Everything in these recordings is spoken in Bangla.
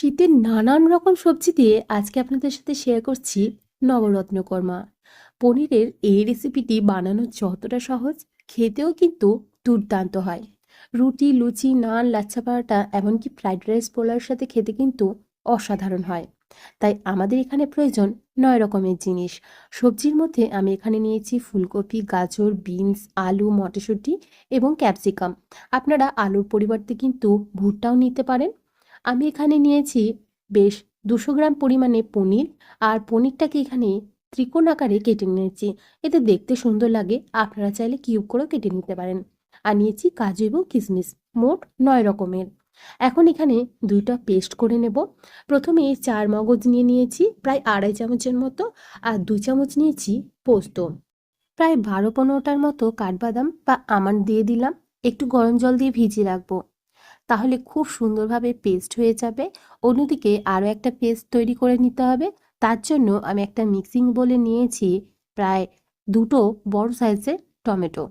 শীতের নানান রকম সবজি দিয়ে আজকে আপনাদের সাথে শেয়ার করছি নবরত্ন কর্মা পনিরের এই রেসিপিটি বানানো যতটা সহজ, খেতেও কিন্তু দুর্দান্ত হয়। রুটি, লুচি, নান, লাচ্ছা পরাটা, এমনকি ফ্রাইড রাইস পোলার সাথে খেতে কিন্তু অসাধারণ হয়। তাই আমাদের এখানে প্রয়োজন নয় রকমের জিনিস। সবজির মধ্যে আমি এখানে নিয়েছি ফুলকপি, গাজর, বিনস, আলু, মটরশুঁটি এবং ক্যাপসিকাম। আপনারা আলুর পরিবর্তে কিন্তু ভুট্টাও নিতে পারেন। আমি এখানে নিয়েছি বেশ দুশো গ্রাম পরিমাণে পনির আর পনিরটাকে এখানে ত্রিকোণ আকারে কেটে নিয়েছি। এতে দেখতে সুন্দর লাগে, আপনারা চাইলে কিউব করেও কেটে নিতে পারেন। আর নিয়েছি কাজু এবং কিশমিশ মোট নয় রকমের। এখন এখানে দুইটা পেস্ট করে নেব। প্রথমে চার মগজ নিয়ে নিয়েছি, প্রায় আড়াই চামচের মতো, আর দুই চামচ নিয়েছি পোস্ত। প্রায় বারো পনেরোটার মতো কাঠবাদাম বা আমান্ড দিয়ে দিলাম। একটু গরম জল দিয়ে ভিজিয়ে রাখব। তাহলে খুব সুন্দরভাবে পেস্ট হয়ে যাবে। অন্যদিকে আরও একটা পেস্ট তৈরি করে নিতে হবে। তার জন্য আমি একটা মিক্সিং বলে নিয়েছি প্রায় দুটো বড় সাইজের টমেটো।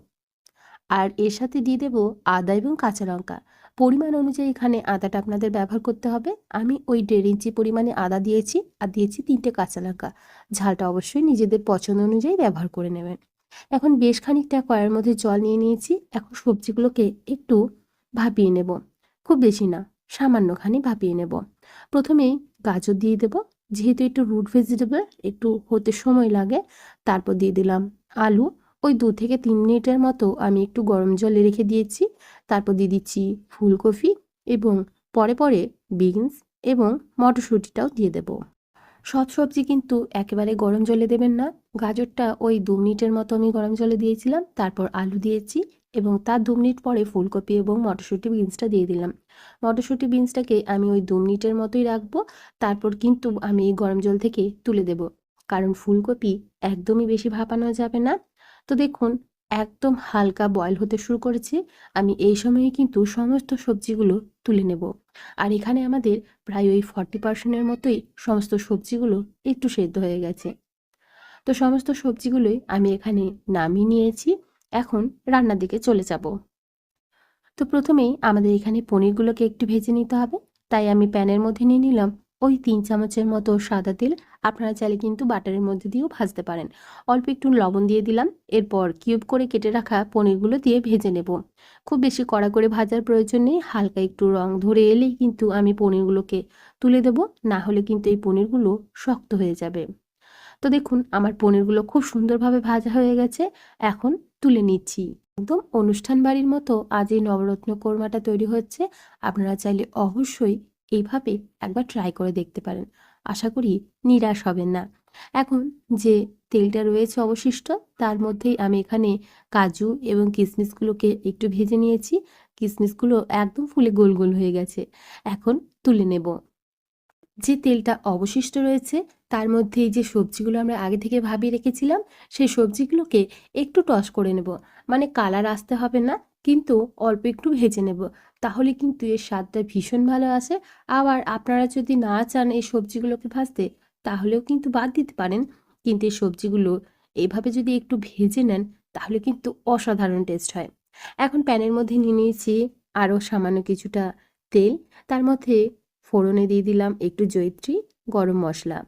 আর এর সাথে দিয়ে দেবো আদা এবং কাঁচা লঙ্কা। পরিমাণ অনুযায়ী এখানে আদাটা আপনাদের ব্যবহার করতে হবে। আমি ওই দেড় ইঞ্চি পরিমাণে আদা দিয়েছি আর দিয়েছি তিনটে কাঁচা লঙ্কা। ঝালটা অবশ্যই নিজেদের পছন্দ অনুযায়ী ব্যবহার করে নেবেন। এখন বেশ খানিকটা কড়াইয়ের মধ্যে জল নিয়ে নিয়েছি। এখন সবজিগুলোকে একটু ভাপিয়ে নেব। খুব বেশি না, সামান্যখানি ভাপিয়ে নেব। প্রথমেই গাজর দিয়ে দেব, যেহেতু একটু রুট ভেজিটেবল একটু হতে সময় লাগে, তারপর দিয়ে দিলাম আলু। ওই দু থেকে তিন মিনিটের মতো আমি একটু গরম জলে রেখে দিয়েছি, তারপর দিয়ে দিচ্ছি ফুলকপি এবং পরে পরে বিনস এবং মটরশুঁটিটাও দিয়ে দেব। সব সবজি কিন্তু একেবারে গরম জলে দেবেন না। গাজরটা ওই দু মিনিটের মতো আমি গরম জলে দিয়েছিলাম, তারপর আলু দিয়েছি এবং তার দু মিনিট পরে ফুলকপি এবং মটরশুঁটি বিনসটা দিয়ে দিলাম। মটরশুঁটি বিনসটাকে আমি ওই দু মিনিটের মতোই রাখব, তারপর কিন্তু আমি এই গরম জল থেকে তুলে দেব। কারণ ফুলকপি একদমই বেশি ভাপানো যাবে না। তো দেখুন, একদম হালকা বয়েল হতে শুরু করেছে। আমি এই সময়ে কিন্তু সমস্ত সবজিগুলো তুলে নেব। আর এখানে আমাদের প্রায় ওই ফর্টি পার্সেন্টের মতোই সমস্ত সবজিগুলো একটু সেদ্ধ হয়ে গেছে। তো সমস্ত সবজিগুলোই আমি এখানে নামিয়ে নিয়েছি। এখন রান্নার দিকে চলে যাব। তো প্রথমেই আমাদের এখানে পনিরগুলোকে একটু ভেজে নিতে হবে। তাই আমি প্যানের মধ্যে নিয়ে নিলাম ওই তিন চামচের মতো সাদা তেল। আপনারা চাইলে কিন্তু বাটারের মধ্যে দিয়েও ভাজতে পারেন। অল্প একটু লবণ দিয়ে দিলাম। এরপর কিউব করে কেটে রাখা পনিরগুলো দিয়ে ভেজে নেব। খুব বেশি কড়া করে ভাজার প্রয়োজন নেই। হালকা একটু রং ধরে এলেই কিন্তু আমি পনিরগুলোকে তুলে দেব। না হলে কিন্তু এই পনিরগুলো শক্ত হয়ে যাবে। তো দেখুন, আমার পনিরগুলো খুব সুন্দরভাবে ভাজা হয়ে গেছে। এখন তুলে নিচ্ছি। একদম অনুষ্ঠান বাড়ির মতো আজ এই নবরত্ন কোরমাটা তৈরি হচ্ছে। আপনারা চাইলে অবশ্যই এইভাবে একবার ট্রাই করে দেখতে পারেন। আশা করি নিরাশ হবেন না। এখন যে তেলটা রয়েছে অবশিষ্ট, তার মধ্যেই আমি এখানে কাজু এবং কিশমিশগুলোকে একটু ভেজে নিয়েছি। কিশমিশগুলো একদম ফুলে গোল গোল হয়ে গেছে। এখন তুলে নেব। যে তেলটা অবশিষ্ট রয়েছে, তার মধ্যে যে সবজিগুলো আমরা আগে থেকে ভাবিয়ে রেখেছিলাম, সেই সবজিগুলোকে একটু টস করে নেব। মানে কালার আসতে হবে না, কিন্তু অল্প একটু ভেজে নেব। তাহলে কিন্তু এর স্বাদটা ভীষণ ভালো আসে। আবার আপনারা যদি না চান এই সবজিগুলোকে ভাজতে, তাহলেও কিন্তু বাদ দিতে পারেন। কিন্তু এই সবজিগুলো এইভাবে যদি একটু ভেজে নেন, তাহলে কিন্তু অসাধারণ টেস্ট হয়। এখন প্যানের মধ্যে নিয়ে নিয়েছি আরও সামান্য কিছুটা তেল। তার মধ্যে ফোড়নে দিয়ে দিলাম একটু জৈত্রী গরম মশলা।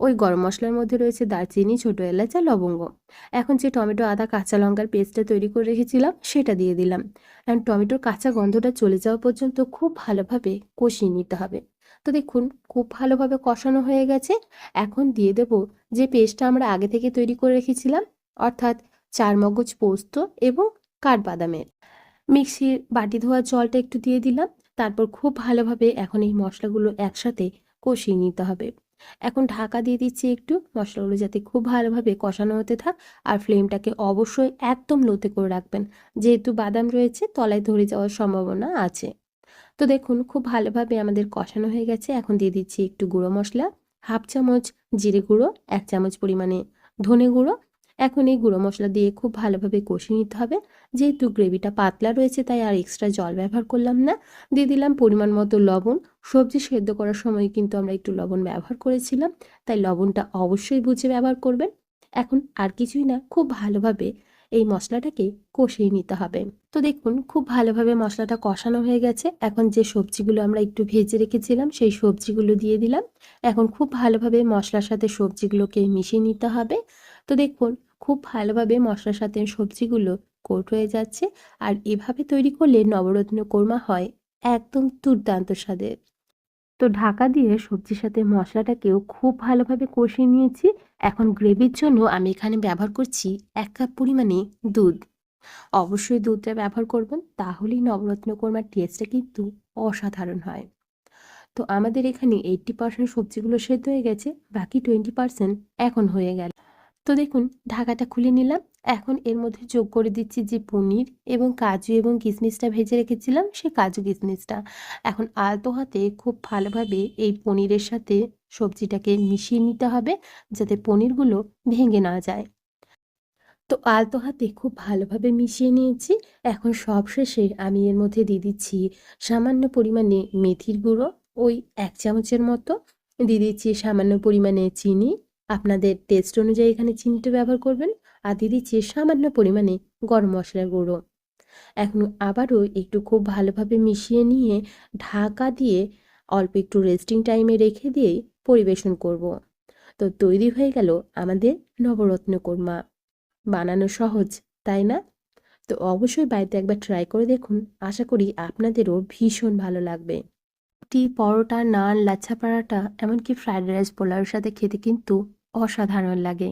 ওই গরম মশলার মধ্যে রয়েছে দারচিনি, ছোটো এলাচ আর লবঙ্গ। এখন যে টমেটো, আদা, কাঁচা লঙ্কার পেস্টটা তৈরি করে রেখেছিলাম, সেটা দিয়ে দিলাম। এখন টমেটোর কাঁচা গন্ধটা চলে যাওয়া পর্যন্ত খুব ভালোভাবে কষিয়ে নিতে হবে। তো দেখুন, খুব ভালোভাবে কষানো হয়ে গেছে। এখন দিয়ে দেব যে পেস্টটা আমরা আগে থেকে তৈরি করে রেখেছিলাম, অর্থাৎ চার মগজ পোস্ত এবং কাঠবাদামের। মিক্সির বাটি ধোয়া জলটা একটু দিয়ে দিলাম। তারপর খুব ভালোভাবে এখন এই মশলাগুলো একসাথে কষিয়ে নিতে হবে। এখন ঢাকা দিয়ে দিচ্ছি একটু, মশলাগুলো যাতে খুব ভালোভাবে কষানো হতে থাক আর ফ্লেমটাকে অবশ্যই একদম লোতে করে রাখবেন। যেহেতু বাদাম রয়েছে, তলায় ধরে যাওয়ার সম্ভাবনা আছে। তো দেখুন, খুব ভালোভাবে আমাদের কষানো হয়ে গেছে। এখন দিয়ে দিচ্ছি একটু গুঁড়ো মশলা, হাফ চামচ জিরে গুঁড়ো, এক চামচ পরিমাণে ধনে গুঁড়ো এখন এই গুঁড়ো মশলা দিয়ে খুব ভালোভাবে কষিয়ে নিতে হবে। যেহেতু গ্রেভিটা পাতলা রয়েছে, তাই আর এক্সট্রা জল ব্যবহার করলাম না। দিয়ে দিলাম পরিমাণ মতো লবণ। সবজি সেদ্ধ করার সময় কিন্তু আমরা একটু লবণ ব্যবহার করেছিলাম, তাই লবণটা অবশ্যই বুঝে ব্যবহার করবেন। এখন আর কিছুই না, খুব ভালোভাবে এই মশলাটাকে কষিয়ে নিতে হবে। তো দেখুন, খুব ভালোভাবে মশলাটা কষানো হয়ে গেছে। এখন যে সবজিগুলো আমরা একটু ভেজে রেখেছিলাম, সেই সবজিগুলো দিয়ে দিলাম। এখন খুব ভালোভাবে মশলার সাথে সবজিগুলোকে মিশিয়ে নিতে হবে। তো দেখুন, খুব ভালোভাবে মশলার সাথে সবজিগুলো কোট হয়ে যাচ্ছে আর এভাবে তৈরি করলে নবরত্ন কোরমা হয় একদম দুর্দান্ত স্বাদের। তো ঢাকা দিয়ে সবজির সাথে মশলাটাকেও খুব ভালোভাবে কষিয়ে নিয়েছি। এখন গ্রেভির জন্য আমি এখানে ব্যবহার করছি এক কাপ পরিমাণে দুধ। অবশ্যই দুধটা ব্যবহার করবেন, তাহলেই নবরত্ন কোরমার টেস্টটা কিন্তু অসাধারণ হয়। তো আমাদের এখানে এইট্টি পার্সেন্ট সবজিগুলো সেদ্ধ হয়ে গেছে, বাকি টোয়েন্টি পার্সেন্ট এখন হয়ে গেল। তো দেখুন, ঢাকাটা খুলে নিলাম। এখন এর মধ্যে যোগ করে দিচ্ছি যে পনির এবং কাজু এবং কিশমিশটা ভেজে রেখেছিলাম, সে কাজু কিশমিশটা এখন আলতো হাতে খুব ভালোভাবে এই পনিরের সাথে সবজিটাকে মিশিয়ে নিতে হবে, যাতে পনিরগুলো ভেঙে না যায়। তো আলতো হাতে খুব ভালোভাবে মিশিয়ে নিয়েছি। এখন সব শেষে আমি এর মধ্যে দিয়ে দিচ্ছি সামান্য পরিমাণে মেথির গুঁড়ো, ওই এক চামচের মতো। দিয়ে দিচ্ছি সামান্য পরিমাণে চিনি আপনাদের টেস্ট অনুযায়ী এখানে চিনিটা ব্যবহার করবেন। আর দিয়ে দিচ্ছি সামান্য পরিমাণে গরম মশলার গুঁড়ো। এখন আবারও একটু খুব ভালোভাবে মিশিয়ে নিয়ে ঢাকা দিয়ে অল্প একটু রেস্টিং টাইমে রেখে দিয়ে পরিবেশন করব। তো তৈরি হয়ে গেল আমাদের নবরত্ন কোরমা। বানানো সহজ, তাই না? তো অবশ্যই বাড়িতে একবার ট্রাই করে দেখুন। আশা করি আপনাদেরও ভীষণ ভালো লাগবে। রুটি, পরোটা, নান, লাচ্ছা পরাটা এমনকি ফ্রাইড রাইস পোলাওর সাথে খেতে কিন্তু অসাধারণ লাগে।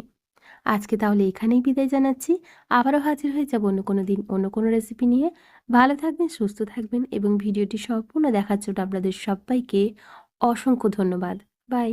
আজকে তাহলে এখানেই বিদায় জানাচ্ছি। আবারও হাজির হয়ে যাব অন্য কোনো দিন, অন্য কোনো রেসিপি নিয়ে। ভালো থাকবেন, সুস্থ থাকবেন এবং ভিডিওটি সম্পূর্ণ দেখার জন্য আপনাদের সবাইকে অসংখ্য ধন্যবাদ। বাই